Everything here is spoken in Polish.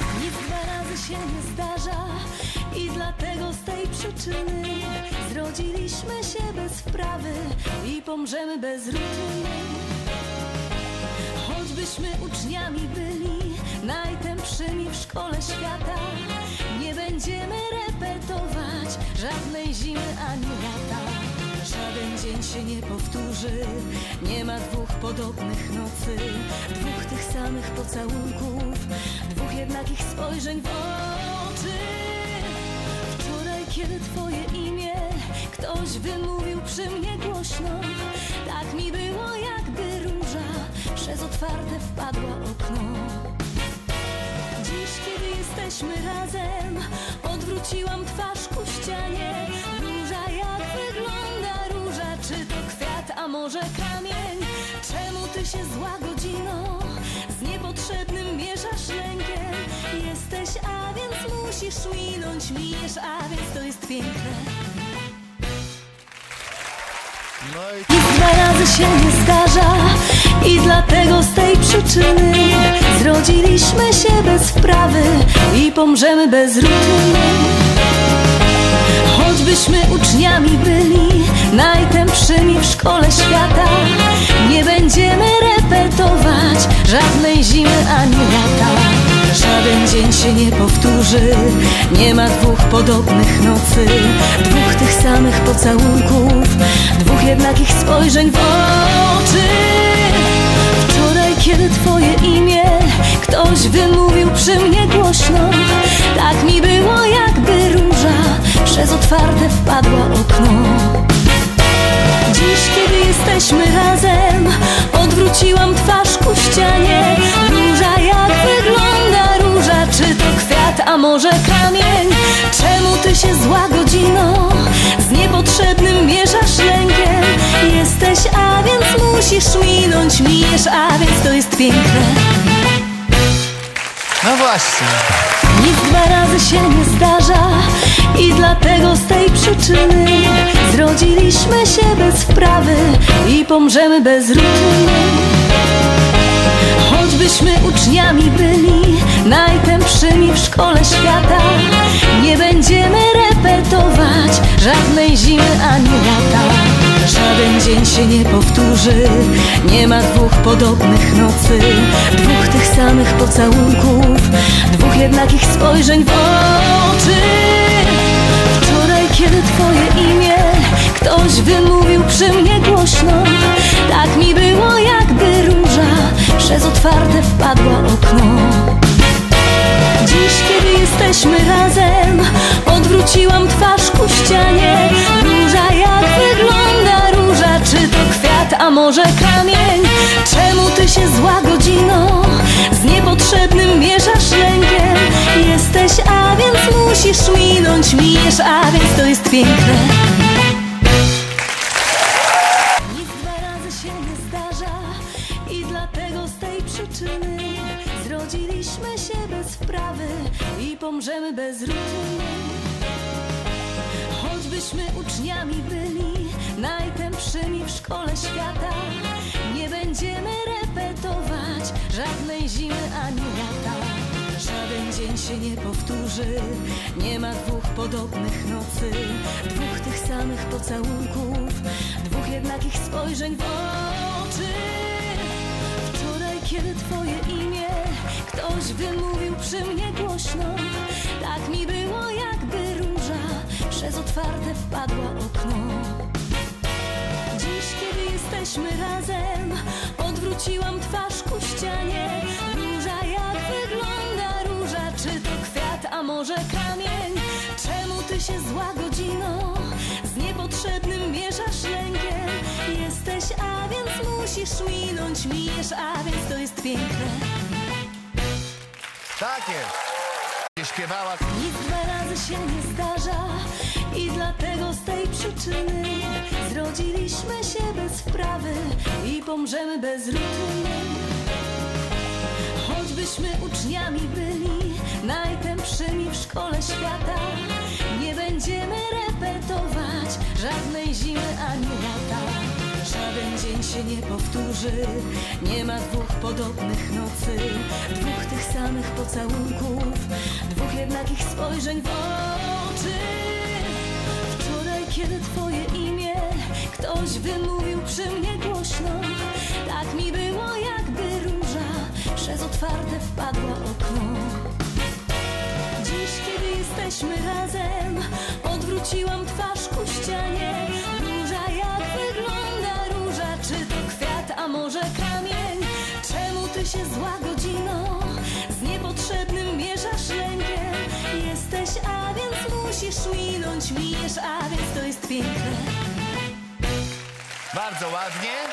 Nic dwa razy się nie zdarza i dlatego z tej przyczyny zrodziliśmy się bez wprawy i pomrzemy bez rutyny. Choćbyśmy uczniami byli najtępszymi w szkole świata, nie będziemy repetować żadnej zimy ani lata. Dzień się nie powtórzy, nie ma dwóch podobnych nocy, dwóch tych samych pocałunków, dwóch jednakich spojrzeń w oczy. Wczoraj, kiedy twoje imię ktoś wymówił przy mnie głośno, tak mi było jakby róża przez otwarte wpadła okno. Dziś, kiedy jesteśmy razem, odwróciłam twarz ku ścianie. Róża, jak wygląda może kamień? Czemu ty się zła godziną z niepotrzebnym mierzasz lękiem? Jesteś, a więc musisz minąć, mijesz, a więc to jest piękne. No i Nic dwa razy się nie zdarza i dlatego z tej przyczyny zrodziliśmy się bez wprawy i pomrzemy bez rutyny. Choćbyśmy uczniami byli najtępszymi w szkole świata, nie będziemy repetować żadnej zimy ani lata. Żaden dzień się nie powtórzy, nie ma dwóch podobnych nocy, dwóch tych samych pocałunków, dwóch jednakich spojrzeń w oczy. Wczoraj, kiedy twoje imię ktoś wymówił przy mnie głośno, otwarte wpadła okno. Dziś, kiedy jesteśmy razem, odwróciłam twarz ku ścianie. Róża, jak wygląda róża? Czy to kwiat, a może kamień? Czemu ty się zła godziną z niepotrzebnym mierzasz lękiem? Jesteś, a więc musisz minąć, mijesz, a więc to jest piękne. no właśnie. Nic dwa razy się nie zdarza dlatego z tej przyczyny zrodziliśmy się bez wprawy i pomrzemy bez rutyny. Choćbyśmy uczniami byli najtępszymi w szkole świata, nie będziemy repetować żadnej zimy ani lata. Żaden dzień się nie powtórzy, nie ma dwóch podobnych nocy, dwóch tych samych pocałunków, dwóch jednakich spojrzeń w oczy. Wczoraj, kiedy twoje imię ktoś wymówił przy mnie głośno, tak mi było jakby róża przez otwarte wpadła okno. Dziś, kiedy jesteśmy razem, odwróciłam twarz ku ścianie. Róża, jak wygląda róża? Czy to kwiat, a może kamień? Czemu ty się zła musisz minąć, mijesz, a więc to jest piękne. Nic dwa razy się nie zdarza i dlatego z tej przyczyny zrodziliśmy się bez wprawy i pomrzemy bez rutyny. Choćbyśmy uczniami byli najtępszymi w szkole świata, nie będziemy repetować żadnej zimy ani Żaden dzień się nie powtórzy, nie ma dwóch podobnych nocy, dwóch tych samych pocałunków, dwóch jednakich spojrzeń w oczy. Wczoraj, kiedy twoje imię ktoś wymówił przy mnie głośno, tak mi było jakby róża przez otwarte wpadła okno. Dziś, kiedy jesteśmy razem, odwróciłam twarz ku ścianie. Się zła godziną z niepotrzebnym mierzasz lękiem? Jesteś, a więc musisz minąć, mijesz, a więc to jest piękne. Tak jest. Śpiewała Nic dwa razy się nie zdarza i dlatego z tej przyczyny zrodziliśmy się bez wprawy i pomrzemy bez rutyny. Choćbyśmy uczniami byli najtępszymi żadnej zimy ani lata. Żaden dzień się nie powtórzy. Nie ma dwóch podobnych nocy Dwóch tych samych pocałunków Dwóch jednakich spojrzeń w oczy. Wczoraj, kiedy twoje imię Ktoś wymówił przy mnie głośno Tak mi było jakby róża Przez otwarte wpadła okno. Dziś, kiedy jesteśmy razem, odwróciłam twarz się zła godzino z niepotrzebnym mierzasz rękiem? Jesteś, a więc musisz minąć, mijesz, a więc to jest piękne. Bardzo ładnie.